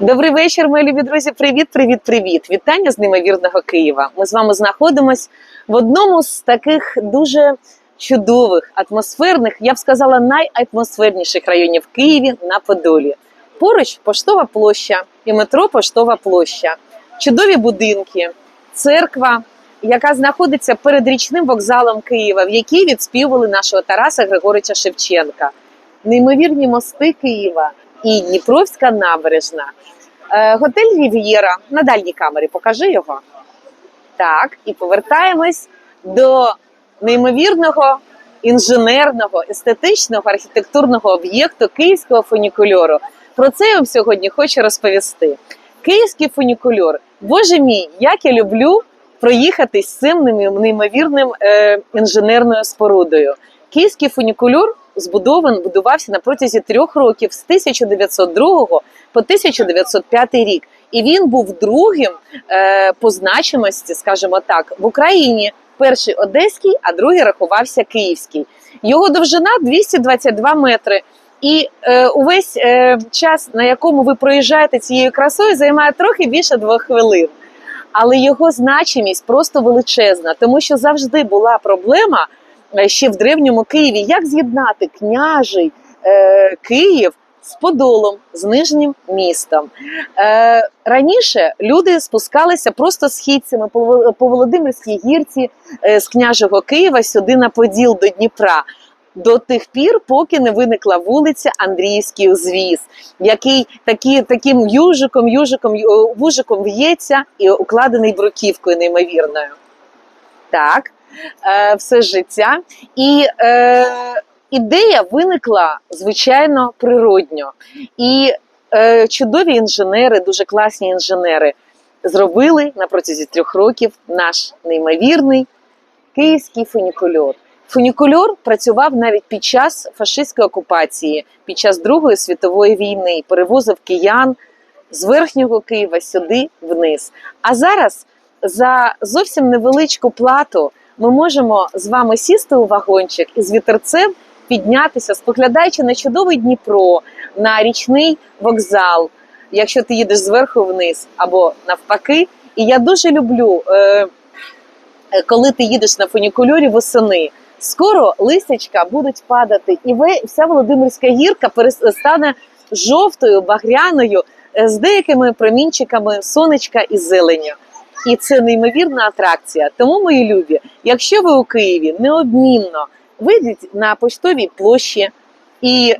Добрий вечір, мої любі друзі. Привіт, привіт, привіт! Вітання з неймовірного Києва. Ми з вами знаходимось в одному з таких дуже чудових, атмосферних, я б сказала, найатмосферніших районів Києві на Подолі. Поруч поштова площа і метро Поштова площа, чудові будинки, церква, яка знаходиться перед річним вокзалом Києва, в якій відспівували нашого Тараса Григорича Шевченка, неймовірні мости Києва і Дніпровська набережна. Е, Готель Рів'єра на дальній камері. Покажи його. Так, і повертаємось до неймовірного інженерного, естетичного, архітектурного об'єкту київського фунікульору. Про це я вам сьогодні хочу розповісти. Київський фунікульор. Боже мій, як я люблю проїхатись з цим неймовірним е, інженерною спорудою. Київський фунікульор збудований, будувався на протязі трьох років з 1902 по 1905 рік. І він був другим е, по значимості, скажімо так, в Україні. Перший одеський, а другий рахувався київський. Його довжина 222 метри. І е, увесь е, час, на якому ви проїжджаєте цією красою, займає трохи більше двох хвилин. Але його значимість просто величезна, тому що завжди була проблема ще в древньому Києві, як з'єднати княжий е, Київ з Подолом, з нижнім містом. Е, раніше люди спускалися просто східцями по, Володимирській гірці е, з княжого Києва сюди на Поділ до Дніпра. До тих пір, поки не виникла вулиця Андріївський узвіз, який такі, таким южиком, южиком, вужиком в'ється і укладений бруківкою неймовірною. Так, е, все життя. І е, ідея виникла, звичайно, природньо. І е, чудові інженери, дуже класні інженери, зробили на протязі трьох років наш неймовірний київський фунікульор. Фунікульор працював навіть під час фашистської окупації, під час Другої світової війни, перевозив киян з верхнього Києва сюди вниз. А зараз за зовсім невеличку плату ми можемо з вами сісти у вагончик і з вітерцем піднятися, споглядаючи на чудовий Дніпро, на річний вокзал, якщо ти їдеш зверху вниз або навпаки. І я дуже люблю, е, коли ти їдеш на фунікульорі восени. Скоро листячка будуть падати, і вся Володимирська гірка перес- стане жовтою, багряною, е, з деякими промінчиками сонечка і зеленю. І це неймовірна атракція. Тому, мої любі, якщо ви у Києві неодмінно вийдіть на поштовій площі і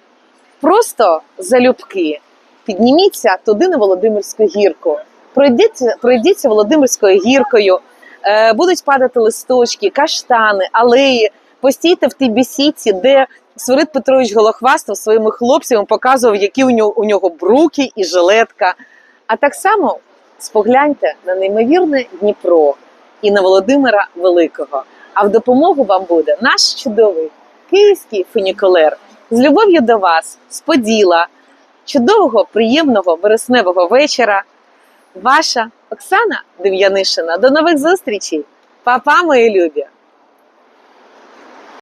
просто залюбки підніміться туди на Володимирську гірку. Пройдіться, пройдіться Володимирською гіркою, е, будуть падати листочки, каштани, алеї. Постійте в тій бісіці, де Свирид Петрович Голохвастов своїми хлопцями показував, які у нього, у нього бруки і жилетка. А так само спогляньте на неймовірне Дніпро і на Володимира Великого. А в допомогу вам буде наш чудовий київський фунікулер з любов'ю до вас, з Поділа, чудового, приємного вересневого вечора. Ваша Оксана Дем'янишина. До нових зустрічей! Па-па, мої любі!